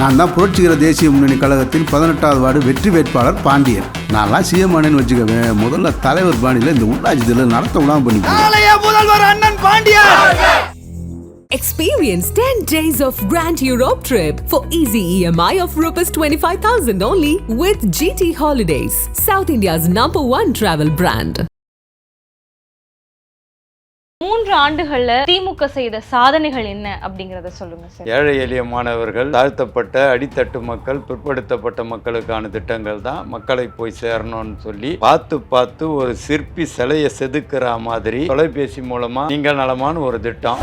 நான் தான் புரட்சிகர தேசிய முன்னணி கழகத்தின் பதினெட்டாவது வார்டு வெற்றி வேட்பாளர் பாண்டியன். நான்லாம் சிஎம் ஆனேன்னு வச்சுக்கவேன் முதல்ல தலைவர் பாணியில் இந்த உள்ளாட்சி தேர்தல் நடத்த விடாம பண்ணி நாளைய முதல்வர் அண்ணன் Pandian! Experience 10 days of Grand Europe trip for easy EMI of Rs 25,000 only with GT Holidays, South India's number one travel brand. மூன்று ஆண்டுகள்ல திமுக செய்த சாதனைகள் என்ன அப்படிங்கறத சொல்லுங்க சார். ஏழை எளிய மாணவர்கள் தாழ்த்தப்பட்ட அடித்தட்டு மக்கள் பிற்படுத்தப்பட்ட மக்களுக்கான திட்டங்கள் தான் மக்களை போய் சேரணும்னு சொல்லி பார்த்து பார்த்து ஒரு சிற்பி சிலையை செதுக்கிற மாதிரி தொலைபேசி மூலமா நீங்கள் நலமான ஒரு திட்டம்.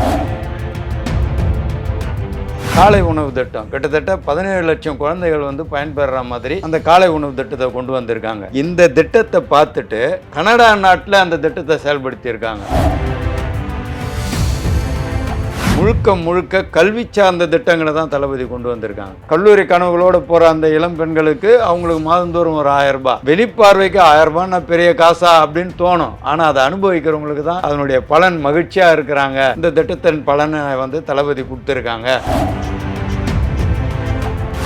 காலை உணவு திட்டம். கிட்டத்தட்ட பதினேழு லட்சம் குழந்தைகள் வந்து பயன்பெற மாதிரி அந்த காலை உணவு திட்டத்தை கொண்டு வந்திருக்காங்க. இந்த திட்டத்தை பார்த்துட்டு கனடா நாட்டில் அந்த திட்டத்தை செயல்படுத்தியிருக்காங்க. முழுக்க முழுக்க கல்வி சார்ந்த திட்டங்களை தான் தளபதி கொண்டு வந்திருக்காங்க. கல்லூரி கனவுகளோட போற அந்த இளம் பெண்களுக்கு அவங்களுக்கு மாதந்தோறும் ஒரு ஆயிரம் ரூபாய். வெளிப்பார்வைக்கு ஆயிரம் ரூபாய்னா பெரிய காசா அப்படின்னு தோணும். ஆனா அதை அனுபவிக்கிறவங்களுக்கு தான் அதனுடைய பலன் மகிழ்ச்சியா இருக்கிறாங்க. இந்த திட்டத்தின் பலனை வந்து தளபதி கொடுத்துருக்காங்க.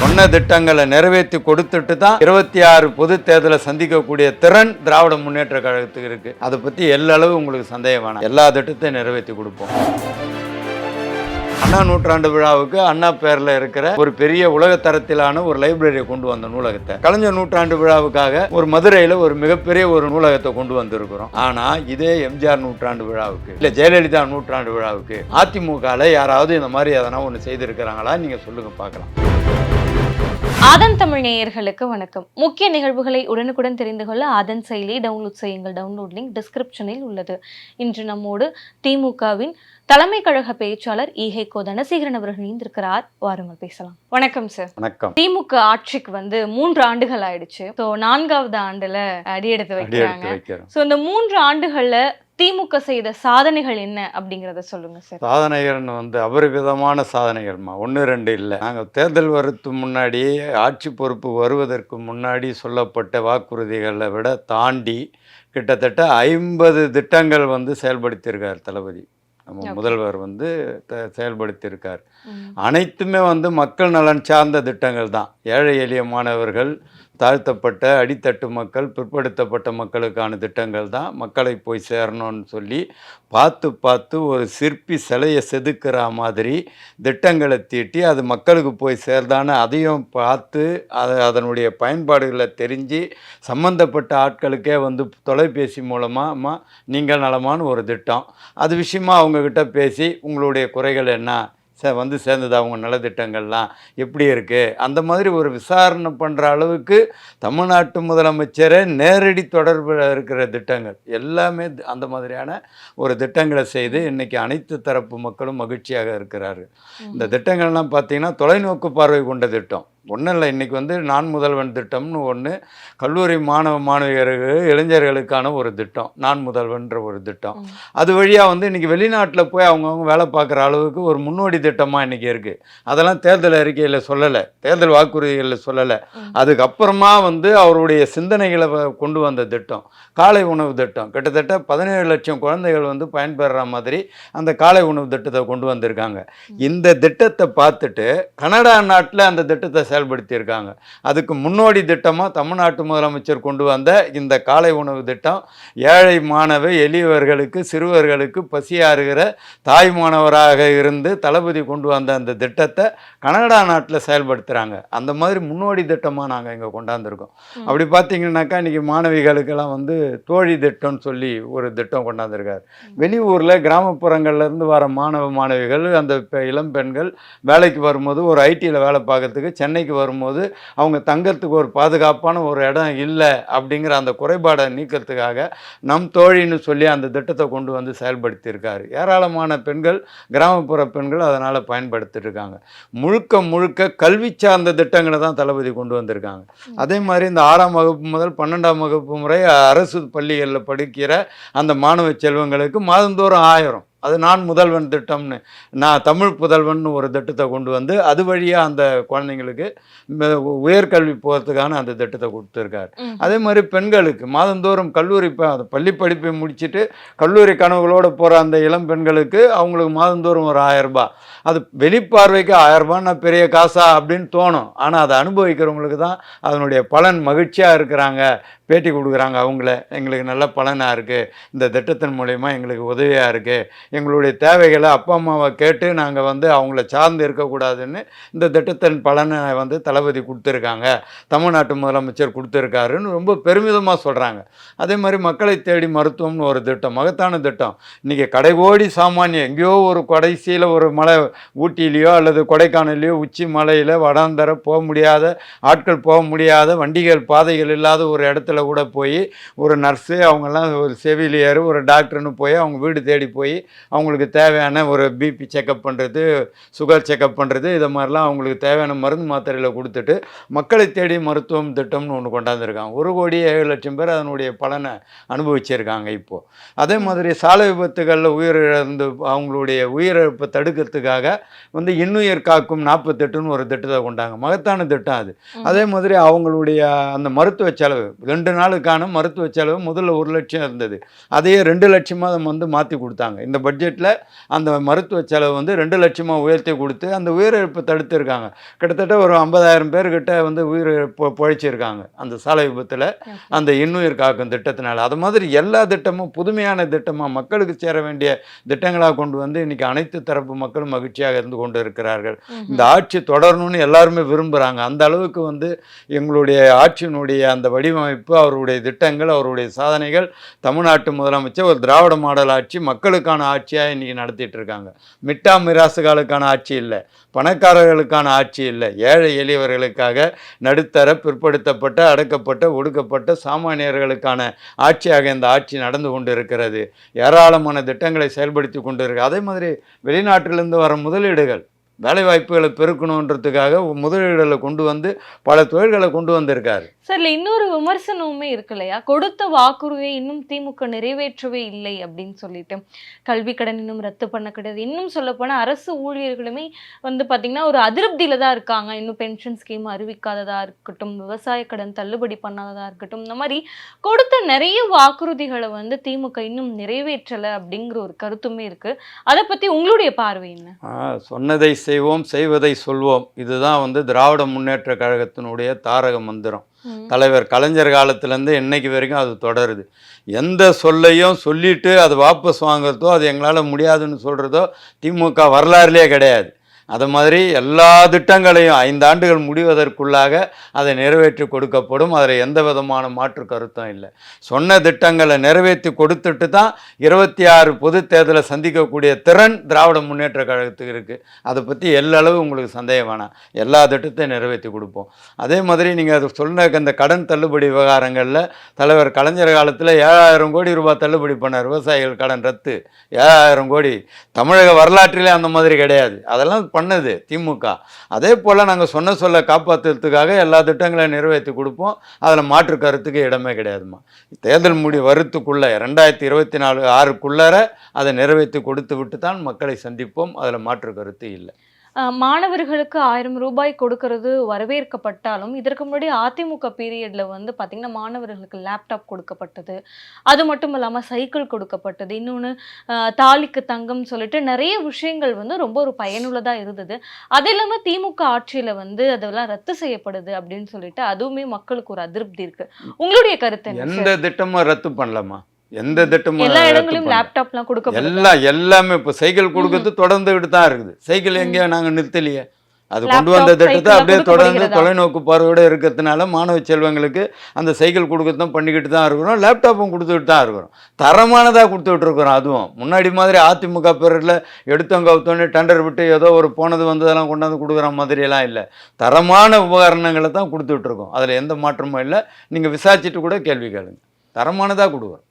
சொன்ன திட்டங்களை நிறைவேற்றி கொடுத்துட்டு தான் இருபத்தி ஆறு பொது தேர்தலை சந்திக்கக்கூடிய திறன் திராவிட முன்னேற்ற கழகத்துக்கு இருக்கு. அதை பத்தி எல்லளவு உங்களுக்கு சந்தேகம் வேணாம். எல்லா திட்டத்தையும் நிறைவேற்றி கொடுப்போம். அண்ணா நூற்றாண்டு விழாவுக்கு அண்ணா பேர்ல இருக்கிற ஒரு பெரிய உலக தரத்திலான ஒரு லைப்ரரியை கொண்டு வந்த நூலகத்தை. கலைஞர் நூற்றாண்டு விழாவுக்காக ஒரு மதுரையில ஒரு மிகப்பெரிய ஒரு நூலகத்தை கொண்டு வந்திருக்கிறோம். ஆனா இதே எம்ஜிஆர் நூற்றாண்டு விழாவுக்கு இல்ல ஜெயலலிதா நூற்றாண்டு விழாவுக்கு அதிமுகவில் யாராவது இந்த மாதிரி எதனா ஒன்று செய்திருக்கிறாங்களா? நீங்க சொல்லுங்க பார்க்கலாம். ஆதன் தமிழ் நேயர்களுக்கு வணக்கம். முக்கிய நிகழ்வுகளை உடனுக்குடன் தெரிந்து கொள்ள ஆதன் செயலி டவுன்லோட் செய்யுங்கள். டவுன்லோட் லிங்க் டிஸ்கிரிப்ஷனில் உள்ளது. இன்று நம்மோடு திமுகவின் தலைமை கழக பேச்சாளர் ஈகை கோ தனசேகரன் அவர்கள் இணைந்திருக்கிறார். வாருங்கள் பேசலாம். வணக்கம் சார் வணக்கம். திமுக ஆட்சிக்கு வந்து மூன்று ஆண்டுகள் ஆயிடுச்சு. ஸோ நான்காவது ஆண்டுல அடியெடுத்து அடி வைக்கிறாங்க. ஸோ இந்த மூன்று ஆண்டுகள்ல திமுக செய்த சாதனைகள் என்ன அப்படிங்கறத சொல்லுங்க சார். சாதனைகள்னு வந்து அபரிவிதமான சாதனைகள்மா. ஒன்று ரெண்டு இல்லை. நாங்கள் தேர்தல் வரத்து முன்னாடி ஆட்சி பொறுப்பு வருவதற்கு முன்னாடி சொல்லப்பட்ட வாக்குறுதிகளை விட தாண்டி கிட்டத்தட்ட ஐம்பது திட்டங்கள் வந்து செயல்படுத்தியிருக்கார் தளபதி. நம்ம. முதல்வர் வந்து செயல்படுத்தியிருக்கார். அனைத்துமே வந்து மக்கள் நலன் சார்ந்த திட்டங்கள் தான். ஏழை எளிய மாணவர்கள் தாழ்த்தப்பட்ட அடித்தட்டு மக்கள் பிற்படுத்தப்பட்ட மக்களுக்கான திட்டங்கள் தான் மக்களை போய் சேரணும்னு சொல்லி பார்த்து பார்த்து ஒரு சிற்பி சிலையை செதுக்கிற மாதிரி திட்டங்களை தீட்டி அது மக்களுக்கு போய் சேர்ந்தான்னு அதையும் பார்த்து அது அதனுடைய பயன்பாடுகளை தெரிஞ்சு சம்மந்தப்பட்ட ஆட்களுக்கே வந்து தொலைபேசி மூலமாக நீங்கள் நலமான ஒரு திட்டம். அது விஷயமா அவங்கக்கிட்ட பேசி உங்களுடைய குறைகள் என்ன? ச வந்து சேர்ந்ததா அவங்க நலத்திட்டங்கள்லாம் எப்படி இருக்குது அந்த மாதிரி ஒரு விசாரணை பண்ணுற அளவுக்கு தமிழ்நாட்டு முதலமைச்சரே நேரடி தொடர்பில் இருக்கிற திட்டங்கள் எல்லாமே அந்த மாதிரியான ஒரு திட்டங்களை செய்து இன்னைக்கு அனைத்து தரப்பு மக்களும் மகிழ்ச்சியாக இருக்கிறாரு இந்த திட்டங்கள்லாம் பார்த்தீங்கன்னா தொலைநோக்கு பார்வை கொண்ட திட்டம். ஒன்றும் இல்லை இன்றைக்கி வந்து நான் முதல்வன் திட்டம்னு ஒன்று கல்லூரி மாணவ மாணவியர்கள் இளைஞர்களுக்கான ஒரு திட்டம் நான் முதல்வன்ற ஒரு திட்டம். அது வழியாக வந்து இன்றைக்கி வெளிநாட்டில் போய் அவங்கவுங்க வேலை பார்க்குற அளவுக்கு ஒரு முன்னோடி திட்டமாக இன்றைக்கி இருக்குது அதெல்லாம் தேர்தல் அறிக்கையில் சொல்லலை தேர்தல் வாக்குறுதிகளில் சொல்லலை. அதுக்கப்புறமா வந்து அவருடைய சிந்தனைகளை கொண்டு வந்த திட்டம் காலை உணவு திட்டம். கிட்டத்தட்ட பதினேழு லட்சம் குழந்தைகள் வந்து பயன்பெறுற மாதிரி அந்த காலை உணவு திட்டத்தை கொண்டு வந்திருக்காங்க. இந்த திட்டத்தை பார்த்துட்டு கனடா நாட்டில் அந்த திட்டத்தை செயல்படுத்தியிருக்காங்க. அதுக்கு முன்னோடி திட்டமாக தமிழ்நாட்டு முதலமைச்சர் கொண்டு வந்த இந்த காலை உணவு திட்டம் ஏழை மாணவ எளியவர்களுக்கு சிறுவர்களுக்கு பசியாறுகிற தாய் மாணவராக இருந்து தளபதி கொண்டு வந்த அந்த திட்டத்தை கனடா நாட்டில் செயல்படுத்துகிறாங்க அந்த மாதிரி முன்னோடி திட்டமாக நாங்கள் இங்கே கொண்டாந்துருக்கோம். அப்படி பார்த்தீங்கன்னாக்கா இன்றைக்கி மாணவிகளுக்கெல்லாம் வந்து தோழி திட்டம்னு சொல்லி ஒரு திட்டம் கொண்டாந்துருக்காரு. வெளியூரில் கிராமப்புறங்கள்லேருந்து வர மாணவ மாணவிகள் அந்த இளம் பெண்கள் வேலைக்கு வரும்போது ஒரு ஐடியில் வேலை பார்க்கறதுக்கு சென்னைக்கு வரும்போது அவங்க தங்கறதுக்கு ஒரு பாதுகாப்பான ஒரு இடம் இல்லை அப்படிங்கிற அந்த குறைபாடை நீக்கிறதுக்காக நம் தோழின்னு சொல்லி அந்த திட்டத்தை கொண்டு வந்து செயல்படுத்தியிருக்காரு. ஏராளமான பெண்கள் கிராமப்புற பெண்கள் அதனால் பயன்படுத்திட்டு இருக்காங்க முழுக்க முழுக்க கல்வி சார்ந்த திட்டங்களை தான் தளபதி கொண்டு வந்திருக்காங்க. அதே மாதிரி இந்த ஆறாம் வகுப்பு முதல் பன்னெண்டாம் வகுப்பு முறை அரசு பள்ளிகளில் படிக்கிற அந்த மாணவ செல்வங்களுக்கு மாதந்தோறும் ஆயிரம். அது நான் முதல்வன் திட்டம்னு நான் தமிழ் புதல்வன் ஒரு திட்டத்தை கொண்டு வந்து அது வழியாக அந்த குழந்தைங்களுக்கு உயர்கல்வி போகிறதுக்கான அந்த திட்டத்தை கொடுத்துருக்காரு. அதே மாதிரி பெண்களுக்கு மாதந்தோறும் கல்லூரி பள்ளி படிப்பை முடிச்சுட்டு கல்லூரி கனவுகளோடு போகிற அந்த இளம் பெண்களுக்கு அவங்களுக்கு மாதந்தோறும் ஒரு ஆயிரம் ரூபாய். அது வெளிப்பார்வைக்கு ஆயிரம் ரூபான்னா பெரிய காசா அப்படின்னு தோணும். ஆனால் அதை அனுபவிக்கிறவங்களுக்கு தான் அதனுடைய பலன் மகிழ்ச்சியாக இருக்கிறாங்க. பேட்டி கொடுக்குறாங்க அவங்கள. எங்களுக்கு நல்ல பலனாக இருக்குது இந்த திட்டத்தின் மூலயமா எங்களுக்கு உதவியாக இருக்குது எங்களுடைய தேவைகளை அப்பா அம்மாவை கேட்டு நாங்கள் வந்து அவங்கள சார்ந்து இருக்கக்கூடாதுன்னு இந்த திட்டத்தின் பலனை வந்து தளபதி கொடுத்துருக்காங்க. தமிழ்நாட்டு முதலமைச்சர் கொடுத்துருக்காருன்னு ரொம்ப பெருமிதமாக சொல்கிறாங்க அதே மாதிரி மக்களை தேடி மருத்துவம்னு ஒரு திட்டம் மகத்தான திட்டம். இன்றைக்கி கடைகோடி சாமானியம் எங்கேயோ ஒரு கடைசியில் ஒரு மலை ஊட்டியிலையோ அல்லது கொடைக்கானல்லையோ உச்சி மலையில் வடாந்தர போக முடியாத ஆட்கள் போக முடியாத வண்டிகள் பாதைகள் இல்லாத ஒரு இடத்துல கூட போய் ஒரு நர்ஸு அவங்கெல்லாம் ஒரு செவிலியர் ஒரு டாக்டர்னு போய் அவங்க வீடு தேடி போய் அவங்களுக்கு தேவையான ஒரு பிபி செக்கப் பண்ணுறது சுகர் செக்கப் பண்ணுறது இதை மாதிரிலாம் அவங்களுக்கு தேவையான மருந்து மாத்திரைகளை கொடுத்துட்டு மக்களை தேடி மருத்துவம் திட்டம்னு ஒன்று கொண்டாந்துருக்காங்க. ஒரு கோடி ஏழு லட்சம் பேர் அதனுடைய பலனை அனுபவிச்சிருக்காங்க இப்போது அதே மாதிரி சாலை விபத்துகளில் உயிரிழந்து அவங்களுடைய உயிரிழப்பை தடுக்கிறதுக்காக வந்து இன்னுயிர் காக்கும் நாற்பத்தெட்டுன்னு ஒரு திட்டத்தை கொண்டாங்க. மகத்தான திட்டம் அது. அதே மாதிரி அவங்களுடைய அந்த மருத்துவ செலவு ரெண்டு நாளுக்கான மருத்துவ செலவு முதல்ல ஒரு லட்சம் இருந்தது. அதையே ரெண்டு லட்சமாக வந்து மாற்றி கொடுத்தாங்க. இந்த பட்ஜெட்டில் அந்த மருத்துவ செலவு வந்து ரெண்டு லட்சமாக உயர்த்தி கொடுத்து அந்த உயிரிழப்பை தடுத்திருக்காங்க. கிட்டத்தட்ட ஒரு ஐம்பதாயிரம் பேர்கிட்ட வந்து உயிர் பொ- பொழைச்சிருக்காங்க. அந்த சாலை விபத்தில் அந்த இன்னுயிர் காக்கும் திட்டத்தினால. அது மாதிரி எல்லா திட்டமும் புதுமையான திட்டமாக மக்களுக்கு சேர வேண்டிய திட்டங்களாக கொண்டு வந்து இன்னைக்கு அனைத்து தரப்பு மக்களும் மகிழ்ச்சியாக இருந்து கொண்டு இருக்கிறார்கள். இந்த ஆட்சி தொடரணும்னு எல்லாருமே விரும்புகிறாங்க அந்த அளவுக்கு வந்து எங்களுடைய ஆட்சியினுடைய அந்த வடிவமைப்பு அவருடைய திட்டங்கள் அவருடைய சாதனைகள் தமிழ்நாட்டு முதலமைச்சர் ஒரு திராவிட மாடல் ஆட்சி மக்களுக்கான ஆட்சியாக இன்றைக்கி நடத்திட்டு இருக்காங்க. மிட்டா மிராசுகளுக்கான ஆட்சி இல்லை பணக்காரர்களுக்கான ஆட்சி இல்லை ஏழை எளியவர்களுக்காக நடுத்தர பிற்படுத்தப்பட்ட அடக்கப்பட்ட ஒடுக்கப்பட்ட சாமானியர்களுக்கான ஆட்சியாக இந்த ஆட்சி நடந்து கொண்டு இருக்கிறது ஏராளமான திட்டங்களை செயல்படுத்தி கொண்டு இருக்கு அதே மாதிரி வெளிநாட்டிலிருந்து வர முதலீடுகள் வேலைவாய்ப்புகளை பெருக்கணுன்றதுக்காக முதலீடுகளை கொண்டு வந்து பல தொழில்களை கொண்டு வந்திருக்காரு. சார் இல்ல இன்னொரு விமர்சனமுமே இருக்கு இல்லையா கொடுத்த வாக்குறுதியை இன்னும் திமுக நிறைவேற்றவே இல்லை அப்படின்னு சொல்லிட்டு கல்வி கடன் இன்னும் ரத்து பண்ண கிடையாது இன்னும் சொல்ல போனா அரசு ஊழியர்களுமே வந்து பாத்தீங்கன்னா ஒரு அதிருப்தியில தான் இருக்காங்க. இன்னும் பென்ஷன் ஸ்கீம் அறிவிக்காததா இருக்கட்டும் விவசாய கடன் தள்ளுபடி பண்ணாததா இருக்கட்டும் இந்த மாதிரி கொடுத்த நிறைய வாக்குறுதிகளை வந்து திமுக இன்னும் நிறைவேற்றல அப்படிங்கிற ஒரு கருத்துமே இருக்கு. அதை பத்தி உங்களுடைய பார்வை என்ன? சொன்னதை செய்வோம் செய்வதை சொல்வோம். இதுதான் வந்து திராவிட முன்னேற்ற கழகத்தினுடைய தாரக மந்திரம். தலைவர் கலைஞர் காலத்துலேருந்து இன்னைக்கு வரைக்கும் அது தொடருது. எந்த சொல்லையும் சொல்லிட்டு அது வாபஸ் வாங்குறதோ அது எங்களால் முடியாதுன்னு சொல்கிறதோ திமுக வரலாறுலேயே கிடையாது. அது மாதிரி எல்லா திட்டங்களையும் ஐந்தாண்டுகள் முடிவதற்குள்ளாக அதை நிறைவேற்றி கொடுக்கப்படும். அதில் எந்த விதமான மாற்று கருத்தும் இல்லை. சொன்ன திட்டங்களை நிறைவேற்றி கொடுத்துட்டு தான் இருபத்தி ஆறு பொது தேர்தலை சந்திக்கக்கூடிய திறன் திராவிட முன்னேற்ற கழகத்துக்கு இருக்குது அதை பற்றி எல்லளவு உங்களுக்கு சந்தேகம் வேணாம். எல்லா திட்டத்தையும் நிறைவேற்றி கொடுப்போம். அதே மாதிரி நீங்கள் அது சொன்ன இந்த கடன் தள்ளுபடி விவகாரங்களில் தலைவர் கலைஞர் காலத்தில் ஏழாயிரம் கோடி ரூபாய் தள்ளுபடி பண்ணார். விவசாயிகள் கடன் ரத்து. ஏழாயிரம் கோடி. தமிழக வரலாற்றிலே அந்த மாதிரி கிடையாது. அதெல்லாம் பண்ணது திமுக. அதே போல் நாங்கள் சொன்ன சொல்ல காப்பாற்றுறதுக்காக எல்லா திட்டங்களையும் நிறைவேற்றி கொடுப்போம். அதில் மாற்று கருத்துக்கு இடமே கிடையாதுமா தேர்தல் முடி வருத்துக்குள்ளே ரெண்டாயிரத்தி இருபத்தி நாலு ஆறுக்குள்ளார அதை நிறைவேற்றி கொடுத்து விட்டு தான் மக்களை சந்திப்போம். அதில் மாற்று கருத்து இல்லை. மாணவர்களுக்கு ஆயிரம் ரூபாய் கொடுக்கறது வரவேற்கப்பட்டாலும் இதற்கு முன்னாடி அதிமுக பீரியட்ல வந்து பாத்தீங்கன்னா மாணவர்களுக்கு லேப்டாப் கொடுக்கப்பட்டது. அது மட்டும் இல்லாம சைக்கிள் கொடுக்கப்பட்டது. இன்னொன்று தாலிக்கு தங்கம் சொல்லிட்டு நிறைய விஷயங்கள் வந்து ரொம்ப ஒரு பயனுள்ளதா இருந்தது. அது இல்லாம திமுக ஆட்சியில வந்து அதெல்லாம் ரத்து செய்யப்படுது அப்படின்னு சொல்லிட்டு அதுவுமே மக்களுக்கு ஒரு அதிருப்தி இருக்கு. உங்களுடைய கருத்து என்ன எந்த? திட்டமும் ரத்து பண்ணலாமா எந்த திட்டமும் எல்லா இடங்களிலும். லேப்டாப்லாம் கொடுக்கப்படுது எல்லாம் எல்லாமே இப்போ சைக்கிள் கொடுக்கறது தொடர்ந்துகிட்டு தான் இருக்குது. சைக்கிள் எங்கேயோ நாங்கள் நிறுத்தலையே. அது கொண்டு வந்த திட்டத்தை அப்படியே தொடர்ந்து? தொலைநோக்கு பார்வையோட இருக்கிறதுனால மாணவ செல்வங்களுக்கு அந்த சைக்கிள் கொடுக்கறதும் பண்ணிக்கிட்டு தான் இருக்கிறோம். லேப்டாப்பும் கொடுத்துக்கிட்டு தான் இருக்கிறோம். தரமானதாக கொடுத்துட்டு இருக்கிறோம் அதுவும். முன்னாடி மாதிரி அதிமுக பேரில் எடுத்தவங்க கவுத்தோன்னே டெண்டர் விட்டு ஏதோ ஒரு போனது வந்ததெல்லாம் கொண்டாந்து கொடுக்குற மாதிரியெல்லாம் இல்லை. தரமான உபகரணங்களை தான் கொடுத்துட்டு இருக்கோம். அதில் எந்த மாற்றமும் இல்லை. நீங்கள் விசாரிச்சுட்டு கூட கேள்வி கேளுங்க. தரமானதாக கொடுக்குறோம்.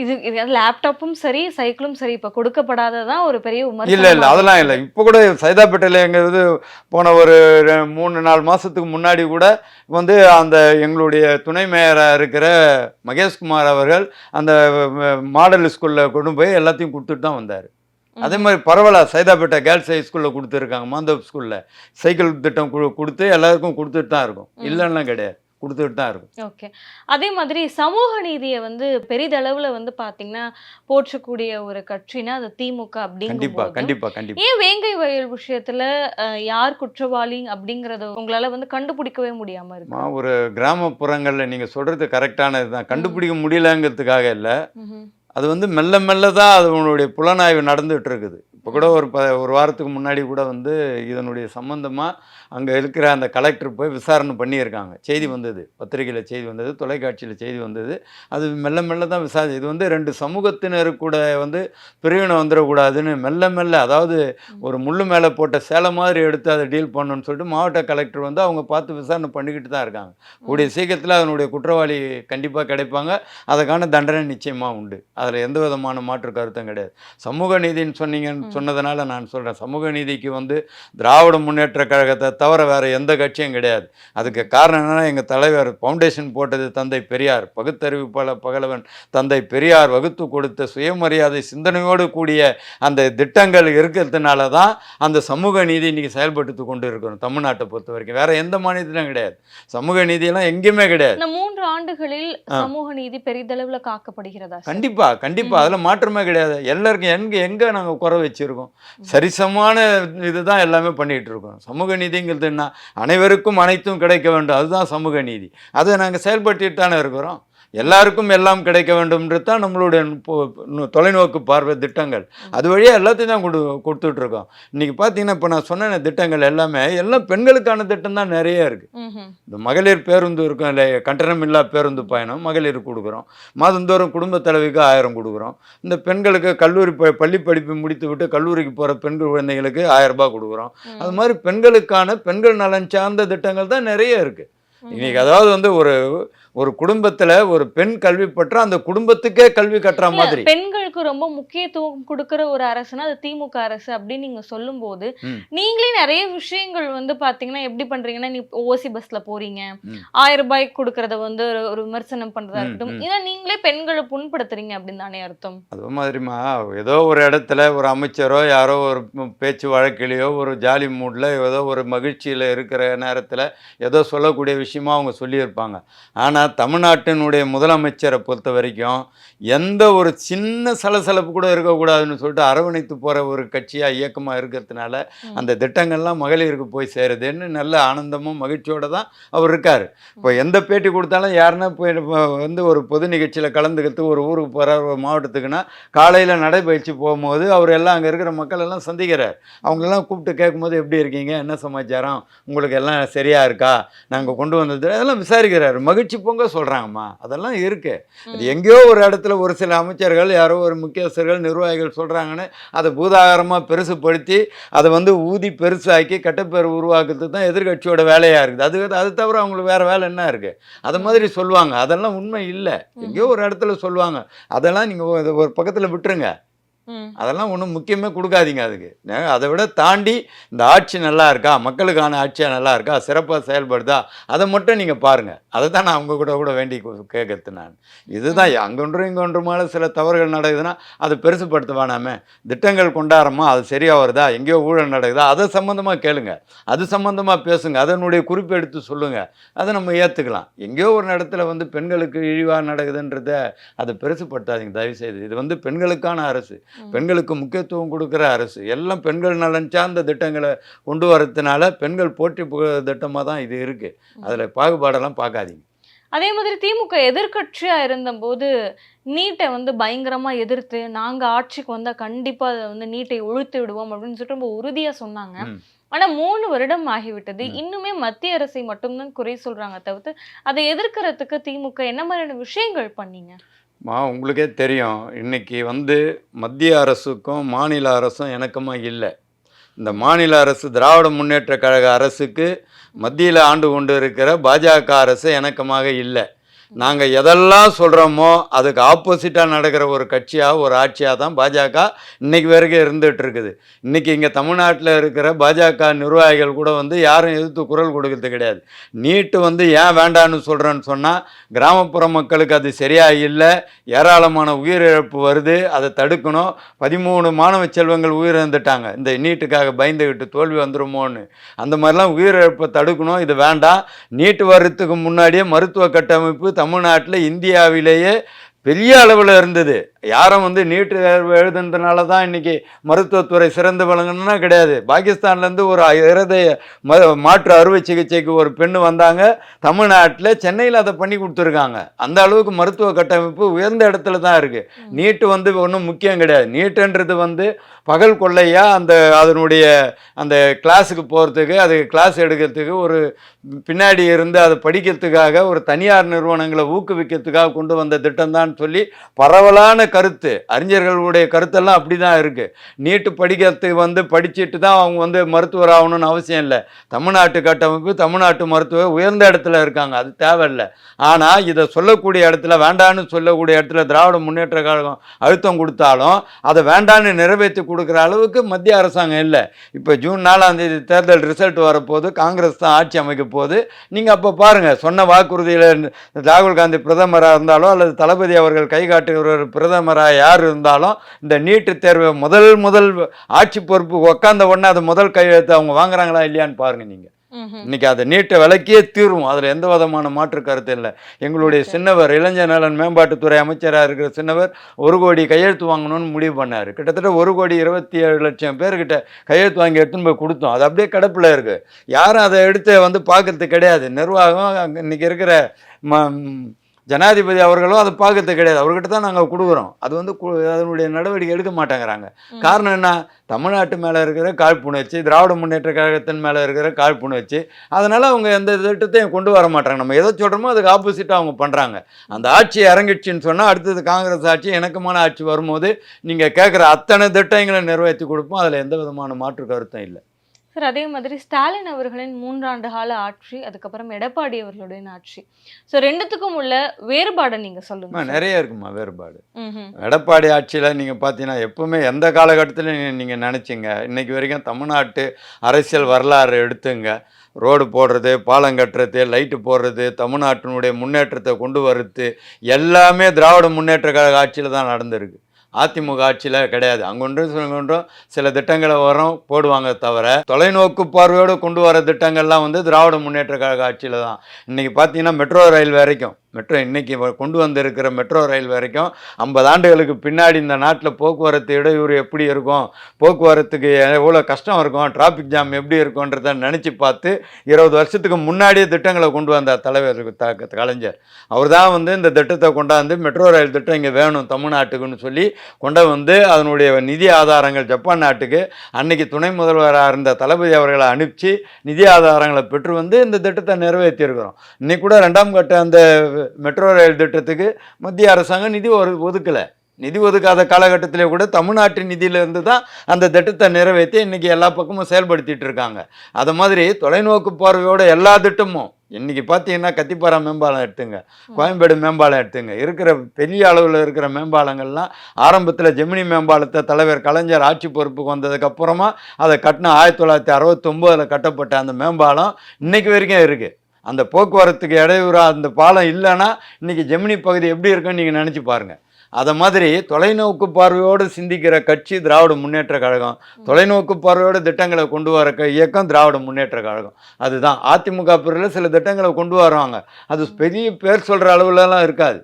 இது இது லேப்டாப்பும் சரி சைக்கிளும் சரி இப்ப கொடுக்கப்படாததான் ஒரு பெரிய விமர்சனம் இல்லை இல்லை அதெல்லாம் இல்லை. இப்போ கூட சைதாப்பேட்டையில் எங்கள் இது போன ஒரு மூணு நாலு மாதத்துக்கு முன்னாடி கூட வந்து அந்த எங்களுடைய துணை மேயராக இருக்கிற மகேஷ்குமார் அவர்கள் அந்த மாடல் ஸ்கூலில் கொண்டு போய் எல்லாத்தையும் கொடுத்துட்டு தான் வந்தார். அதே மாதிரி பரவாயில்ல சைதாப்பேட்டை கேர்ள்ஸ் ஹை ஸ்கூலில் கொடுத்துருக்காங்க மாந்தப் ஸ்கூலில். சைக்கிள் திட்டம் கொடுத்து எல்லாருக்கும் கொடுத்துட்டு தான் இருக்கும். இல்லைன்னா கிடையாது. கொடுத்துட்டு தான் இருக்கும். ஓகே. அதே மாதிரி சமூக நீதியை வந்து பெரிதளவுல வந்து பாத்தீங்கன்னா போற்றக்கூடிய ஒரு கட்சினா அது திமுக கண்டிப்பாக அப்படிங்கும் கண்டிப்பாக கண்டிப்பாக ஏன் வேங்கை வயல் விஷயத்துல யார் குற்றவாளி அப்படிங்கறத உங்களால வந்து கண்டுபிடிக்கவே முடியாம இருக்கு? மா, ஒரு கிராமப்புறங்களில் நீங்கள் சொல்கிறது கரெக்டானது தான். கண்டுபிடிக்க முடியலங்கிறதுக்காக இல்லை. அது வந்து மெல்ல மெல்ல தான் அதனுடைய புலனாய்வு நடந்துட்டு இருக்குது. இப்போ கூட ஒரு ப ஒரு வாரத்துக்கு முன்னாடி கூட வந்து இதனுடைய சம்மந்தமாக அங்கே இருக்கிற அந்த கலெக்டர் போய் விசாரணை பண்ணியிருக்காங்க. செய்தி வந்தது. பத்திரிகையில் செய்தி வந்தது தொலைக்காட்சியில் செய்தி வந்தது. அது மெல்ல மெல்ல தான் விசாரி இது வந்து ரெண்டு சமூகத்தினர் கூட வந்து பிரிவினை வந்துடக்கூடாதுன்னு மெல்ல மெல்ல அதாவது ஒரு முள்ளு மேலே போட்ட சேலை மாதிரி எடுத்து அதை டீல் பண்ணணும்னு சொல்லிட்டு மாவட்ட கலெக்டர் வந்து அவங்க பார்த்து விசாரணை பண்ணிக்கிட்டு தான் இருக்காங்க. கூடிய சீக்கிரத்தில் அதனுடைய குற்றவாளி கண்டிப்பாக கிடைப்பாங்க. அதுக்கான தண்டனை நிச்சயமாக உண்டு. அதில் எந்த விதமான மாற்று கருத்தும் கிடையாது. சமூக நீதின்னு சொன்னீங்கன்னு சொன்னதுனால நான் சொல்கிறேன் சமூக நீதிக்கு வந்து திராவிட முன்னேற்ற கழகத்தை தவிர வேறு எந்த கட்சியும் கிடையாது. அதுக்கு காரணம் என்னன்னா எங்கள் தலைவர் ஃபவுண்டேஷன் போட்டது தந்தை பெரியார். பகுத்தறிவு பல பகலவன் தந்தை பெரியார் வகுத்து கொடுத்த சுயமரியாதை சிந்தனையோடு கூடிய அந்த திட்டங்கள் இருக்கிறதுனால தான் அந்த சமூக நீதி இன்னைக்கு செயல்பட்டு கொண்டு இருக்கிறோம் தமிழ்நாட்டை பொறுத்த வரைக்கும். வேற எந்த மாநிலத்திலும் கிடையாது. சமூக நீதியெல்லாம் எங்கேயுமே கிடையாது. இந்த மூன்று ஆண்டுகளில். சமூக நீதி பெரிதளவுல காக்கப்படுகிறதா சார்? கண்டிப்பா கண்டிப்பா. அதில் மாற்றமே கிடையாது. எல்லாருக்கும் எங்க எங்க நாங்க குறை வச்சிருக்கோம்? சரிசமான இதுதான் எல்லாமே பண்ணிட்டு இருக்கோம். சமூக நீதிங்கிறது கிடைக்கிறதுன்னா அனைவருக்கும் அனைத்தும் கிடைக்க வேண்டும். அதுதான் சமூக நீதி. அதை நாங்க செயல்பட்டுட்டு தானே இருக்கிறோம். எல்லாருக்கும் எல்லாம் கிடைக்க வேண்டும்ன்றது தான் நம்மளுடைய தொலைநோக்கு பார்வை திட்டங்கள். அது வழியாக எல்லாத்தையும் தான் கொடு கொடுத்துட்ருக்கோம். இன்றைக்கி பார்த்தீங்கன்னா இப்போ நான் சொன்ன திட்டங்கள் எல்லாமே எல்லாம் பெண்களுக்கான திட்டம் தான் நிறைய இருக்குது. இந்த மகளிர் பேருந்து இருக்கும் இல்லை கட்டணம் இல்லா பேருந்து பயணம் மகளிர் கொடுக்குறோம். மாதந்தோறும் குடும்ப தலைவிக்கு ஆயிரம் கொடுக்குறோம். இந்த பெண்களுக்கு கல்லூரி ப பள்ளி படிப்பு முடித்து விட்டு கல்லூரிக்கு போகிற பெண் குழந்தைகளுக்கு ஆயிரம் ரூபாய் கொடுக்குறோம். அது மாதிரி பெண்களுக்கான பெண்கள் நலன் சார்ந்த திட்டங்கள் தான் நிறைய இருக்குது இன்னைக்கு அதாவது வந்து ஒரு ஒரு குடும்பத்தில் ஒரு பெண் கல்வி பெற்றா அந்த குடும்பத்துக்கே கல்வி கட்டுற இல்ல, மாதிரி பெண்களுக்கு ரொம்ப முக்கியத்துவம் கொடுக்கிற ஒரு அரசுனா அது திமுக அரசு அப்படின்னு நீங்க சொல்லும்போது ம். நீங்களே நிறைய விஷயங்கள் வந்து பாத்தீங்கன்னா எப்படி பண்றீங்கன்னா நீ ஓசி பஸ்ல போறீங்க. ஆயிரம் ரூபாய்க்கு கொடுக்கறத வந்து ஒரு- விமர்சனம் பண்றதா இருக்கட்டும். இதை நீங்களே பெண்களை புண்படுத்துறீங்க அப்படின்னு தானே அர்த்தம் அது மாதிரிமா ஏதோ ஒரு இடத்துல ஒரு அமைச்சரோ யாரோ ஒரு பேச்சு வழக்கிலேயோ ஒரு ஜாலி மூடில் ஏதோ ஒரு மகிழ்ச்சியில் இருக்கிற நேரத்தில் ஏதோ சொல்லக்கூடிய விஷயமா அவங்க சொல்லியிருப்பாங்க. ஆனால் தமிழ்நாட்டினுடைய முதலமைச்சரை பொறுத்த வரைக்கும் எந்த ஒரு சின்ன சலசலப்பு கூட இருக்கக்கூடாதுன்னு சொல்லிட்டு அரவணைத்து போகிற ஒரு கட்சியாக இயக்கமாக இருக்கிறதுனால. அந்த திட்டங்கள்லாம் மகளிருக்கு போய் சேருதுன்னு நல்ல ஆனந்தமும் மகிழ்ச்சியோட தான் அவர் இருக்கார். இப்போ எந்த பேட்டி கொடுத்தாலும் யாருன்னா போய் வந்து ஒரு பொது நிகழ்ச்சியில் கலந்துக்கிறது ஒரு ஊருக்கு போகிறார் ஒரு மாவட்டத்துக்குன்னா காலையில் நடைபயிற்சி போகும்போது அவர் எல்லாம் அங்கே இருக்கிற மக்கள் எல்லாம் சந்திக்கிறார். அவங்களெல்லாம் கூப்பிட்டு கேட்கும்போது எப்படி இருக்கீங்க? என்ன சமாச்சாரம்? உங்களுக்கு எல்லாம் சரியா இருக்கா? நாங்கள் கொண்டு வந்தது. அதெல்லாம் விசாரிக்கிறார். மகிழ்ச்சி பொங்க சொல்கிறாங்கம்மா அதெல்லாம் இருக்குது அது எங்கேயோ ஒரு இடத்துல ஒரு சில அமைச்சர்கள் யாரோ ஒரு முக்கியஸ்தர்கள் நிர்வாகிகள் சொல்கிறாங்கன்னு அதை பூதாகரமாக பெருசுப்படுத்தி அதை வந்து ஊதி பெருசாக்கி கட்டப்பேர் உருவாக்குறது தான் எதிர்கட்சியோட வேலையாக இருக்குது. அது அது தவிர அவங்களுக்கு வேறு வேலை என்ன இருக்குது அது மாதிரி சொல்லுவாங்க. அதெல்லாம் உண்மை இல்லை. எங்கேயோ ஒரு இடத்துல சொல்லுவாங்க. அதெல்லாம் நீங்கள் ஒரு பக்கத்தில் விட்டுருங்க. அதெல்லாம் ஒன்றும் முக்கியமே கொடுக்காதீங்க அதுக்கு. அதை விட தாண்டி இந்த ஆட்சி நல்லா இருக்கா மக்களுக்கான ஆட்சியாக நல்லா இருக்கா சிறப்பாக செயல்படுதா அதை மட்டும் நீங்கள் பாருங்கள் அதை தான் நான் அவங்க கூட கூட வேண்டி கேட்கறது நான். இதுதான் அங்கொன்றும் இங்கொன்றுமால சில தவறுகள் நடக்குதுன்னா அதை பெருசுப்படுத்த வேணாமே திட்டங்கள் கொண்டாடுறோமா அது சரியாக வருதா எங்கேயோ ஊழல் நடக்குதா அதை சம்மந்தமாக கேளுங்க. அது சம்மந்தமாக பேசுங்க அதனுடைய குறிப்பு எடுத்து சொல்லுங்கள் அதை நம்ம ஏற்றுக்கலாம் எங்கேயோ ஒரு இடத்துல வந்து பெண்களுக்கு இழிவாக நடக்குதுன்றத அதை பெருசுப்படுத்தாதீங்க தயவு செய்து இது வந்து பெண்களுக்கான அரசு. பெண்களுக்கு முக்கியத்துவம் கொடுக்குற அரசு. எல்லாம் பெண்கள் நலன் சார்ந்த திட்டங்களை கொண்டு வரதுனால பெண்கள் போற்றி திட்டமாக தான் இது இருக்குது அதில் பாகுபாடெல்லாம் பார்க்காதீங்க. அதே மாதிரி திமுக எதிர்க்கட்சியா இருந்தபோது நீட்டை வந்து பயங்கரமா எதிர்த்து நாங்க ஆட்சிக்கு வந்தா கண்டிப்பா அதை வந்து நீட்டை ஒழித்து விடுவோம் அப்படின்னு சொல்லிட்டு ரொம்ப உறுதியா சொன்னாங்க. ம். ஆனா மூணு வருடம் ஆகிவிட்டது. இன்னுமே மத்திய அரசை மட்டும்தான் குறை சொல்றாங்க தவிர்த்து அதை எதிர்க்கிறதுக்கு திமுக என்ன மாதிரியான விஷயங்கள் பண்ணீங்க? மா உங்களுக்கே தெரியும். இன்றைக்கி வந்து மத்திய அரசுக்கும் மாநில அரசும் எனக்குமா இல்லை. இந்த மாநில அரசு திராவிட முன்னேற்ற கழக அரசுக்கு மத்தியில் ஆண்டு கொண்டு இருக்கிற பாஜக அரசு எனக்கமாக இல்லை. நாங்கள் எதெல்லாம் சொல்கிறோமோ அதுக்கு ஆப்போசிட்டாக நடக்கிற ஒரு கட்சியாக ஒரு ஆட்சியாக தான் பாஜக இன்றைக்கி வரைக்கும் இருந்துகிட்ருக்குது இன்றைக்கி இன்னைக்கு இங்கே தமிழ்நாட்டில் இருக்கிற பாஜக நிர்வாகிகள் கூட வந்து யாரும் எதிர்த்து குரல் கொடுக்கறது கிடையாது. நீட்டு வந்து ஏன் வேண்டான்னு சொல்கிறேன்னு சொன்னால் கிராமப்புற மக்களுக்கு அது சரியாக இல்லை ஏராளமான உயிரிழப்பு வருது அதை தடுக்கணும். பதிமூணு மாணவ செல்வங்கள் உயிரிழந்துட்டாங்க. இந்த நீட்டுக்காக பயந்துக்கிட்டு தோல்வி வந்துருமோன்னு. அந்த மாதிரிலாம் உயிரிழப்பை தடுக்கணும் இது வேண்டாம். நீட்டு வர்றதுக்கு முன்னாடியே மருத்துவ கட்டமைப்பு தமிழ்நாட்டில் இந்தியாவிலேயே பெரிய அளவில் இருந்தது. யாரும் வந்து நீட்டு தேர்வு எழுதுனதுனால தான் இன்னைக்கு மருத்துவத்துறை சிறந்து விளங்கணும்னா கிடையாது. பாகிஸ்தான்லேருந்து ஒரு இருதய ம மாற்று அறுவை சிகிச்சைக்கு ஒரு பெண்ணு வந்தாங்க. தமிழ்நாட்டில் சென்னையில் அதை பண்ணி கொடுத்துருக்காங்க. அந்த அளவுக்கு மருத்துவ கட்டமைப்பு உயர்ந்த இடத்துல தான் இருக்குது நீட்டு வந்து ஒன்றும் முக்கியம் கிடையாது. நீட்டுன்றது வந்து பகல் கொள்ளையா அந்த அதனுடைய அந்த கிளாஸுக்கு போகிறதுக்கு அது கிளாஸ் எடுக்கிறதுக்கு ஒரு பின்னாடி இருந்து அதை படிக்கிறதுக்காக ஒரு தனியார் நிறுவனங்களை ஊக்குவிக்கிறதுக்காக கொண்டு வந்த திட்டம்தான் சொல்லி பரவலான கருத்து. அறிஞர்களுடைய கருத்தெல்லாம் அப்படி தான் இருக்குது நீட்டு படிக்கிறதுக்கு வந்து படிச்சுட்டு தான் அவங்க வந்து மருத்துவர் ஆகணும்னு அவசியம் இல்லை. தமிழ்நாட்டு கட்டமைப்பு தமிழ்நாட்டு மருத்துவர் உயர்ந்த இடத்துல இருக்காங்க. அது தேவையில்லை. ஆனால் இதை சொல்லக்கூடிய இடத்துல வேண்டான்னு சொல்லக்கூடிய இடத்துல திராவிட முன்னேற்ற கழகம் அழுத்தம் கொடுத்தாலும் அதை வேண்டான்னு நிறைவேற்றி கொடுக்குற அளவுக்கு மத்திய அரசாங்கம் இல்லை. இப்போ ஜூன் நாலாம் தேதி தேர்தல் ரிசல்ட் வரப்போது காங்கிரஸ் தான் ஆட்சி அமைக்க போது நீங்கள் அப்போ பாருங்கள் சொன்ன வாக்குறுதியில் ராகுல் காந்தி பிரதமராக இருந்தாலோ அல்லது தளபதி அவர்கள் கை காட்டுகிற பிரதமராக யார் இருந்தாலும் இந்த நீட்டு தேர்வை முதல் முதல் ஆட்சி பொறுப்பு உக்காந்த உடனே அது முதல் கையெழுத்து அவங்க வாங்குறாங்களா இல்லையான்னு பாருங்கள் நீங்கள் ம்ஹும். இன்னைக்கு அதை நீட்டை விலக்கியே தீரும். அதில் எந்த விதமான மாற்று கருத்து இல்லை. எங்களுடைய சின்னவர் இளைஞர் நலன் மேம்பாட்டுத்துறை அமைச்சராக இருக்கிற சின்னவர் ஒரு கோடி கையெழுத்து வாங்கணும்னு முடிவு பண்ணார். கிட்டத்தட்ட ஒரு கோடி இருபத்தி ஏழு லட்சம் பேர்கிட்ட கையெழுத்து வாங்கி எடுத்துன்னு போய் கொடுத்தோம். அது அப்படியே கிடப்பில் இருக்குது யாரும் அதை எடுத்து வந்து பார்க்கறது கிடையாது. நிர்வாகம் இன்னைக்கு இருக்கிற ம ஜனாதிபதி அவர்களும் அதை பார்க்கறது கிடையாது. அவர்கிட்ட தான் நாங்கள் கொடுக்குறோம். அது வந்து அதனுடைய நடவடிக்கை எடுக்க மாட்டேங்கிறாங்க. காரணம் என்ன? தமிழ்நாட்டு மேலே இருக்கிற காழ்ப்புணர்ச்சி திராவிட முன்னேற்ற கழகத்தின் மேலே இருக்கிற காழ்ப்புணர்ச்சி அதனால் அவங்க எந்த திட்டத்தையும் கொண்டு வர மாட்டாங்க. நம்ம எதை சொல்கிறோமோ அதுக்கு ஆப்போசிட்டாக அவங்க பண்ணுறாங்க அந்த ஆட்சி இறங்கிடுச்சின்னு சொன்னால் அடுத்தது காங்கிரஸ் ஆட்சி இணக்கமான ஆட்சி வரும்போது நீங்கள் கேட்குற அத்தனை திட்டங்களை நிறைவேற்றி கொடுப்போம். அதில் எந்த விதமான மாற்று கருத்தும் இல்லை. சார் அதே மாதிரி ஸ்டாலின் அவர்களின் மூன்றாண்டு கால ஆட்சி அதுக்கப்புறம் எடப்பாடி அவர்களுடைய ஆட்சி. ஸோ ரெண்டுத்துக்கும் உள்ள வேறுபாடை நீங்க சொல்லுங்க அம்மா, சார். நிறைய இருக்குமா வேறுபாடு. எடப்பாடி ஆட்சியில் நீங்கள் பார்த்தீங்கன்னா எப்பவுமே எந்த காலகட்டத்திலும் நீங்கள் நினச்சிங்க? இன்னைக்கு வரைக்கும் தமிழ்நாட்டு அரசியல் வரலாறு எடுத்துங்க. ரோடு போடுறது பாலம் கட்டுறது லைட்டு போடுறது தமிழ்நாட்டினுடைய முன்னேற்றத்தை கொண்டு வர்றது எல்லாமே திராவிட முன்னேற்ற கழக ஆட்சியில் தான் நடந்திருக்கு. அதிமுக ஆட்சியில் கிடையாது. அங்கொன்றும் இங்கொன்றும் சில திட்டங்களை வரும் போடுவாங்க தவிர தொலைநோக்கு பார்வையோடு கொண்டு வர திட்டங்கள்லாம் வந்து திராவிட முன்னேற்ற கழக ஆட்சியில் தான். இன்றைக்கி பார்த்தீங்கன்னா மெட்ரோ ரயில் வரைக்கும் மெட்ரோ இன்றைக்கி கொண்டு வந்திருக்கிற மெட்ரோ ரயில் வரைக்கும் ஐம்பது ஆண்டுகளுக்கு பின்னாடி இந்த நாட்டில் போக்குவரத்து இடையூறு எப்படி இருக்கும்? போக்குவரத்துக்கு எவ்வளோ கஷ்டம் இருக்கும்? டிராஃபிக் ஜாம் எப்படி இருக்கும்ன்றத நினச்சி பார்த்து இருபது வருஷத்துக்கு முன்னாடியே திட்டங்களை கொண்டு வந்தார் தலைவர் தாக்க கலைஞர். அவர் தான் வந்து இந்த திட்டத்தை கொண்டாந்து மெட்ரோ ரயில் திட்டம் இங்கே வேணும் தமிழ்நாட்டுக்குன்னு சொல்லி கொண்டு வந்து அதனுடைய நிதி ஆதாரங்கள் ஜப்பான் நாட்டுக்கு அன்னைக்கு துணை முதல்வராக இருந்த தளபதி அவர்களை அனுப்பிச்சு நிதி ஆதாரங்களை பெற்று வந்து இந்த திட்டத்தை நிறைவேற்றியிருக்கிறோம். இன்னைக்கு கூட ரெண்டாம் கட்ட அந்த மெட்ரோ ரயில் திட்டத்துக்கு மத்திய அரசாங்கம் நிதி ஒரு ஒதுக்கலை. நிதி ஒதுக்காத காலகட்டத்திலே கூட தமிழ்நாட்டு நிதியிலேருந்து தான் அந்த திட்டத்தை நிறைவேற்றி இன்றைக்கி எல்லா பக்கமும் செயல்படுத்திட்டு இருக்காங்க. அது மாதிரி தொலைநோக்கு பார்வையோட எல்லா திட்டமும் இன்றைக்கி பார்த்தீங்கன்னா கத்திப்பாரா மேம்பாலம் எடுத்துங்க கோயம்பேடு மேம்பாலம் எடுத்துங்க. இருக்கிற பெரிய அளவில் இருக்கிற மேம்பாலங்கள்லாம் ஆரம்பத்தில் ஜெமினி மேம்பாலத்தை தலைவர் கலைஞர் ஆட்சி பொறுப்புக்கு வந்ததுக்கப்புறமா அதை கட்டின ஆயிரத்தி தொள்ளாயிரத்தி அறுபத்தொம்போதில் கட்டப்பட்ட அந்த மேம்பாலம் இன்றைக்கு வரைக்கும் இருக்குது அந்த போக்குவரத்துக்கு இடையூறா அந்த பாலம் இல்லைன்னா இன்னைக்கு ஜெமினி பகுதி எப்படி இருக்குன்னு நீங்கள் நினச்சி பாருங்கள் அதை மாதிரி தொலைநோக்கு பார்வையோடு சிந்திக்கிற கட்சி திராவிட முன்னேற்ற கழகம் தொலைநோக்கு பார்வையோடு திட்டங்களை கொண்டு வர இயக்கம் திராவிட முன்னேற்ற கழகம். அதுதான். அதிமுக பிரிவில் சில திட்டங்களை கொண்டு வருவாங்க. அது பெரிய பேர் சொல்கிற அளவுலலாம் இருக்காது.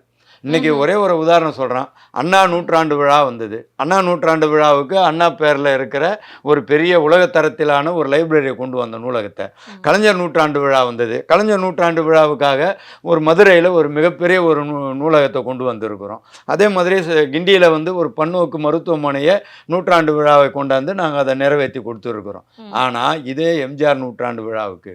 இன்னைக்கு ஒரே ஒரு உதாரணம் சொல்கிறேன் அண்ணா நூற்றாண்டு விழா வந்தது. அண்ணா நூற்றாண்டு விழாவுக்கு அண்ணா பேரில் இருக்கிற ஒரு பெரிய உலகத்தரத்திலான ஒரு லைப்ரரியை கொண்டு வந்த நூலகத்தை. கலைஞர் நூற்றாண்டு விழா வந்தது. கலைஞர் நூற்றாண்டு விழாவுக்காக ஒரு மதுரையில் ஒரு மிகப்பெரிய ஒரு நூ நூலகத்தை கொண்டு வந்திருக்கிறோம். அதே மாதிரி கிண்டியில் வந்து ஒரு பன்னோக்கு மருத்துவமனையை நூற்றாண்டு விழாவை கொண்டாந்து நாங்கள் அதை நிறைவேற்றி கொடுத்துருக்குறோம். ஆனால் இதே எம்ஜிஆர் நூற்றாண்டு விழாவுக்கு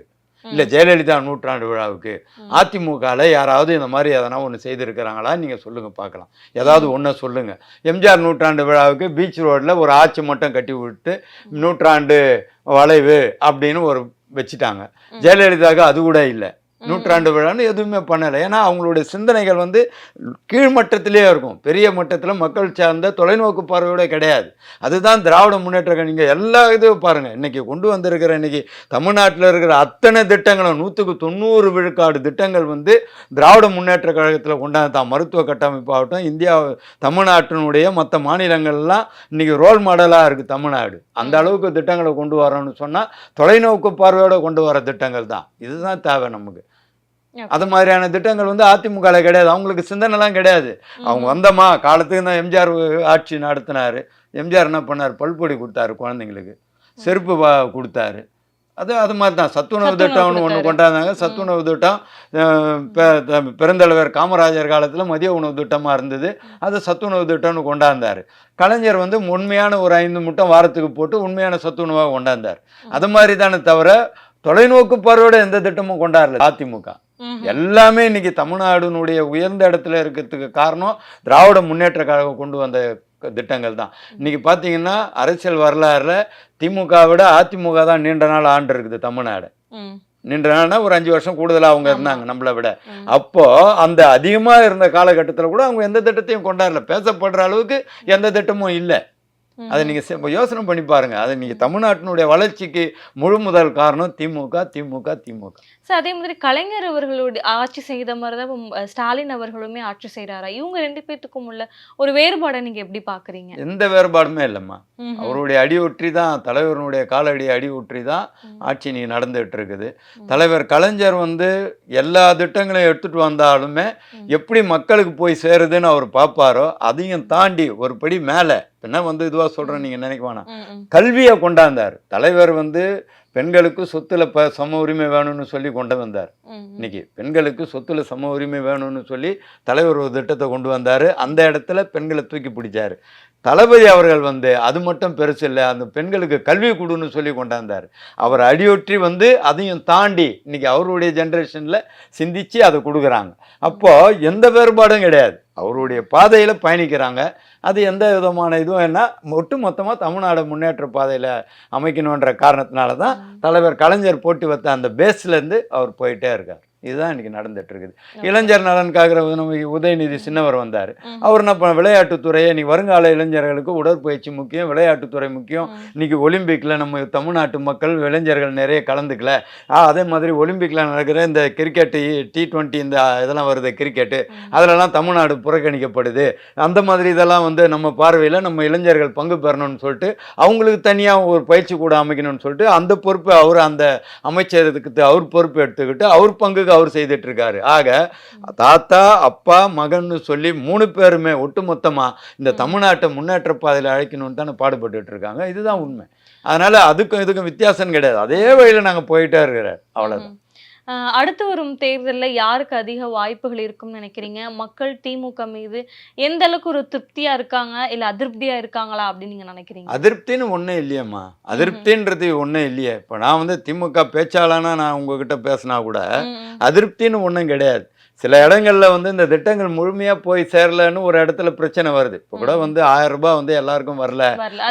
இல்லை ஜெயலலிதா நூற்றாண்டு விழாவுக்கு அதிமுகவில் யாராவது இந்த மாதிரி எதனா ஒன்று செய்திருக்கிறாங்களா? நீங்கள் சொல்லுங்கள் பார்க்கலாம் ஏதாவது ஒன்றை சொல்லுங்கள் எம்ஜிஆர் நூற்றாண்டு விழாவுக்கு பீச் ரோட்டில் ஒரு ஆட்சி மட்டும் கட்டி விட்டு நூற்றாண்டு வளைவு அப்படின்னு ஒரு வச்சுட்டாங்க. ஜெயலலிதாவுக்கு அது கூட இல்லை. நூற்றாண்டு விழான்னு எதுவுமே பண்ணலை. ஏன்னா அவங்களுடைய சிந்தனைகள் வந்து கீழ்மட்டத்திலே இருக்கும். பெரிய மட்டத்தில் மக்கள் சார்ந்த தொலைநோக்கு பார்வையோட கிடையாது. அதுதான் திராவிட முன்னேற்ற நீங்கள் எல்லா இதுவும் பாருங்கள் இன்னைக்கு கொண்டு வந்திருக்கிற இன்னைக்கு தமிழ்நாட்டில் இருக்கிற அத்தனை திட்டங்களும் நூற்றுக்கு தொண்ணூறு விழுக்காடு திட்டங்கள் வந்து திராவிட முன்னேற்ற கழகத்தில் கொண்டாந்து தான் மருத்துவ கட்டமைப்பாகட்டும் இந்தியா தமிழ்நாட்டினுடைய மற்ற மாநிலங்கள்லாம் இன்னைக்கு ரோல் மாடலாக இருக்குது தமிழ்நாடு. அந்த அளவுக்கு திட்டங்களை கொண்டு வரோம்னு சொன்னால் தொலைநோக்கு பார்வையோட கொண்டு வர திட்டங்கள் தான். இதுதான் தேவை நமக்கு. அது மாதிரியான திட்டங்கள் வந்து அதிமுகவில் கிடையாது. அவங்களுக்கு சிந்தனைலாம் கிடையாது. அவங்க வந்தோமா காலத்துக்கு தான் எம்ஜிஆர் ஆட்சி நடத்தினாரு. எம்ஜிஆர் என்ன பண்ணார்? பல்பொடி கொடுத்தாரு குழந்தைங்களுக்கு. செருப்பு கொடுத்தாரு. அது அது மாதிரி தான். சத்துணவு திட்டம்னு ஒன்று. கொண்டாந்தாங்க. சத்துணவு திட்டம் அஹ், பெ- த- பெருந்தலைவர் காமராஜர் காலத்தில் மதிய உணவு திட்டமாக இருந்தது. அது சத்துணவு திட்டம்னு கொண்டாந்தார். கலைஞர் வந்து உண்மையான ஒரு ஐந்து முட்டை வாரத்துக்கு போட்டு உண்மையான சத்துணவாக கொண்டாந்தார். அது மாதிரி தானே தவிர தொலைநோக்கு பார்வையோட எந்த திட்டமும் கொண்டாடல அதிமுக. எல்லாமே இன்னைக்கு தமிழ்நாடுனுடைய உயர்ந்த இடத்துல இருக்கிறதுக்கு காரணம் திராவிட முன்னேற்ற கழகம் கொண்டு வந்த திட்டங்கள் தான் இன்னைக்கு பார்த்தீங்கன்னா அரசியல் வரலாறுல திமுக விட அதிமுக தான் நீண்ட நாள் ஆண்டு இருக்குது தமிழ்நாடு நாள்னா ஒரு அஞ்சு வருஷம் கூடுதலா அவங்க. இருந்தாங்க நம்மளை விட. அப்போ அந்த அதிகமா இருந்த காலகட்டத்தில் கூட அவங்க எந்த திட்டத்தையும் கொண்டாடல பேசப்படுற அளவுக்கு எந்த திட்டமும் இல்லை. அதை நீங்க சி- யோசனை பண்ணி பாருங்க. அது நீங்க தமிழ்நாட்டினுடைய வளர்ச்சிக்கு முழு முதல் காரணம் திமுக திமுக திமுக. சார் அதே மாதிரி கலைஞர் அவர்களோட ஆட்சி செய்த மாதிரி தான் இப்ப, ஸ்டாலின் அவர்களுமே ஆட்சி செய்றாரா? இவங்க ரெண்டு பேத்துக்கும் உள்ள ஒரு வேறுபாடை நீங்க எப்படி பாக்குறீங்க? எந்த வேறுபாடுமே இல்லைம்மா. அவருடைய அடி ஒற்றி தான் தலைவருடைய காலடி அடி ஒற்றி தான். ஆட்சி நீ நடந்துட்டு இருக்குது. தலைவர் கலைஞர் வந்து எல்லா திட்டங்களையும் எடுத்துட்டு வந்தாலுமே. எப்படி மக்களுக்கு போய் சேருதுன்னு அவர் பார்ப்பாரோ அதையும் தாண்டி ஒரு படி மேலே என்ன வந்து இதுவாக சொல்கிறேன் நீங்கள் நினைக்க வேணாம். கல்வியை கொண்டாந்தார். தலைவர் வந்து பெண்களுக்கு சொத்துல ப சம உரிமை வேணும்னு சொல்லி கொண்டு வந்தார். இன்னைக்கு பெண்களுக்கு சொத்துல சம உரிமை வேணும்னு சொல்லி தலைவர் ஒரு திட்டத்தை கொண்டு வந்தார். அந்த இடத்துல பெண்களை தூக்கி பிடிச்சாரு. தளபதி அவர்கள் வந்து அது மட்டும் பெருசு இல்லை அந்த பெண்களுக்கு கல்வி கொடுன்னு சொல்லி கொண்டாந்தார். அவர் அடியொற்றி வந்து அதையும் தாண்டி இன்னைக்கு அவருடைய ஜென்ரேஷனில் சிந்திச்சு அதை கொடுக்குறாங்க. அப்போ எந்த வேறுபாடும் கிடையாது. அவருடைய பாதையில் பயணிக்கிறாங்க. அது எந்த விதமான இதுவும் என்ன ஒட்டு மொத்தமாக தமிழ்நாடு முன்னேற்ற பாதையில் அமைக்கணுன்ற காரணத்தினால தான் தலைவர் கலைஞர் போட்டு வைத்த அந்த பேஸ்லேருந்து அவர் போயிட்டே இருக்கார். இதுதான் இன்னைக்கு நடந்துட்டு இருக்குது இளைஞர் நலனுக்காக நம்ம உதயநிதி சின்னவர் வந்தார். அவர் என்ன விளையாட்டுத்துறையை நீ வருங்கால இளைஞர்களுக்கு உடற்பயிற்சி முக்கியம் விளையாட்டுத்துறை முக்கியம். ம். இன்னைக்கு ஒலிம்பிக்கில் நம்ம தமிழ்நாட்டு மக்கள் இளைஞர்கள் நிறைய கலந்துக்கல. அதே மாதிரி ஒலிம்பிக்கில் நடக்கிற இந்த கிரிக்கெட்டு டி டுவெண்ட்டி இந்த இதெல்லாம் வருது கிரிக்கெட்டு. அதிலெல்லாம் தமிழ்நாடு புறக்கணிக்கப்படுது. அந்த மாதிரி இதெல்லாம் வந்து நம்ம பார்வையில் நம்ம இளைஞர்கள் பங்கு பெறணும்னு சொல்லிட்டு அவங்களுக்கு தனியாக ஒரு பயிற்சி கூட அமைக்கணும்னு சொல்லிட்டு அந்த பொறுப்பு அவர் அந்த அமைச்சருக்கு அவர் பொறுப்பு எடுத்துக்கிட்டு அவர் பங்குக்கு அவர் செய்துட்டு இருக்காரு ஆக தாத்தா அப்பா மகன்னு சொல்லி மூணு பேருமே ஒட்டுமொத்தமா இந்த தமிழ்நாட்டை முன்னேற்ற பாதையில் அழைக்கணும்னு தானே பாடுபட்டுட்டு இருக்காங்க இதுதான் உண்மை. அதனால அதுக்கும் இதுக்கும் வித்தியாசம் கிடையாது. அதே வழியில நாங்க போயிட்டே இருக்கிறார். அவ்வளவுதான். அடுத்து வரும் தேர்தல்ல யாருக்கு அதிக வாய்ப்புகள் இருக்கும்னு நினைக்கிறீங்க? மக்கள் திமுக மீது எந்த அளவுக்கு ஒரு திருப்தியா இருக்காங்க? இல்ல அதிருப்தியா இருக்காங்களா அப்படின்னு நீங்க நினைக்கிறீங்க? அதிருப்தின்னு ஒன்றும் இல்லையேம்மா. அதிருப்தின்றது ஒன்றும் இல்லையே. இப்போ நான் வந்து திமுக பேச்சாளனா நான் உங்ககிட்ட பேசினா கூட. அதிருப்தின்னு ஒன்றும் கிடையாது. சில இடங்கள்ல வந்து இந்த திட்டங்கள் முழுமையா போய் சேரலன்னு ஒரு இடத்துல பிரச்சனை வருது இப்போ கூட. வந்து ஆயிரம் ரூபாய் வந்து எல்லாருக்கும் வரல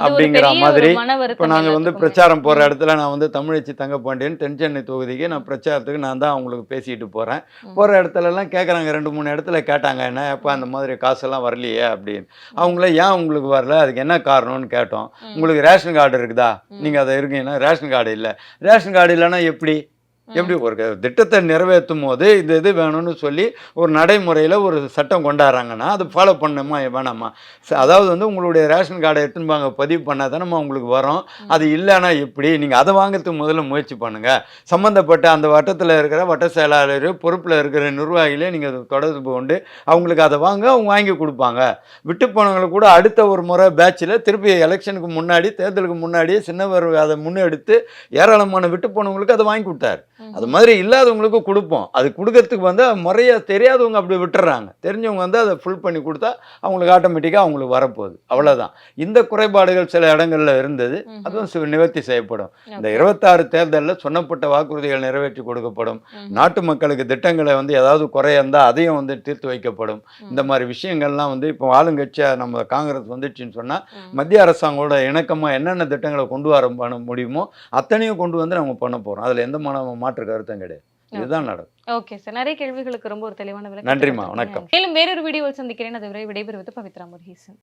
அப்படிங்கிற மாதிரி இப்போ நாங்கள் வந்து. பிரச்சாரம் போகிற. இடத்துல நான் வந்து தமிழச்சி தங்கப்பாண்டியன் தென் சென்னை தொகுதிக்கு நான் பிரச்சாரத்துக்கு நான் தான் அவங்களுக்கு பேசிட்டு போகிறேன். போகிற இடத்துலலாம் கேட்குறாங்க ரெண்டு மூணு இடத்துல கேட்டாங்க என்ன எப்போ அந்த மாதிரி காசெல்லாம் வரலையே அப்படின்னு அவங்கள ஏன் உங்களுக்கு வரல அதுக்கு என்ன காரணம்னு கேட்டோம். உங்களுக்கு ரேஷன் கார்டு இருக்குதா. நீங்கள் அதை இருக்கீங்கன்னா ரேஷன் கார்டு இல்லை ரேஷன் கார்டு இல்லைன்னா எப்படி. எப்படி ஒரு திட்டத்தை நிறைவேற்றும் போது இந்த இது வேணும்னு சொல்லி ஒரு நடைமுறையில் ஒரு சட்டம் கொண்டாடுறாங்கன்னா அது ஃபாலோ பண்ணணுமா வேணாமா? அதாவது வந்து உங்களுடைய ரேஷன் கார்டை எடுத்துன்னு பதிவு பண்ணால் தானே உங்களுக்கு வரும். அது இல்லைன்னா எப்படி? நீங்கள் அதை வாங்குறதுக்கு முதல்ல முயற்சி பண்ணுங்கள் சம்மந்தப்பட்ட அந்த வட்டத்தில் இருக்கிற வட்ட செயலாளர் பொறுப்பில் இருக்கிற நிர்வாகிகளே நீங்கள் தொடர்பு கொண்டு அவங்களுக்கு அதை வாங்க அவங்க வாங்கி கொடுப்பாங்க. விட்டு போனவங்களுக்கு கூட அடுத்த ஒரு முறை பேட்சில் திருப்பி எலெக்ஷனுக்கு முன்னாடி தேர்தலுக்கு முன்னாடியே சின்னவர் அதை முன்னெடுத்து ஏராளமான விட்டு போனவங்களுக்கு அதை வாங்கி கொடுத்தாரு. அது மாதிரி இல்லாதவங்களுக்கு கொடுப்போம். அது கொடுக்கறதுக்கு வந்து முறையாக தெரியாதவங்க அப்படி விட்டுறாங்க. தெரிஞ்சவங்க வந்து அதை ஃபுல் பண்ணி கொடுத்தா அவங்களுக்கு ஆட்டோமேட்டிக்காக அவங்களுக்கு வரப்போகுது. அவ்வளோதான் இந்த குறைபாடுகள் சில இடங்கள்ல இருந்தது. அதுவும் நிவர்த்தி செய்யப்படும். இந்த. இருபத்தாறு தேர்தலில் சொன்னப்பட்ட வாக்குறுதிகள் நிறைவேற்றி கொடுக்கப்படும். நாட்டு மக்களுக்கு திட்டங்களை வந்து ஏதாவது குறை இருந்தால் அதையும் வந்து தீர்த்து வைக்கப்படும். இந்த மாதிரி விஷயங்கள்லாம் வந்து இப்போ ஆளுங்கட்சியாக நம்ம காங்கிரஸ் வந்துச்சுன்னு சொன்னால். மத்திய அரசாங்கோட இணக்கமாக என்னென்ன திட்டங்களை கொண்டு வர முடியுமோ அத்தனையும் கொண்டு வந்து நம்ம பண்ண போகிறோம் அதில் எந்த மாணவ மாற்று கருத்தும் கிடையாது. இதுதான் நடக்கும். ஓகே சார் நிறைய கேள்விகளுக்கு ரொம்ப ஒரு தெளிவான விளக்கம் கொடுத்தீங்க. வணக்கம். மேலும் வேறொரு வீடியோவில் சந்திக்கிறேன். அதுவரை விடைபெறுவது பவித்ரா முருகேசன்.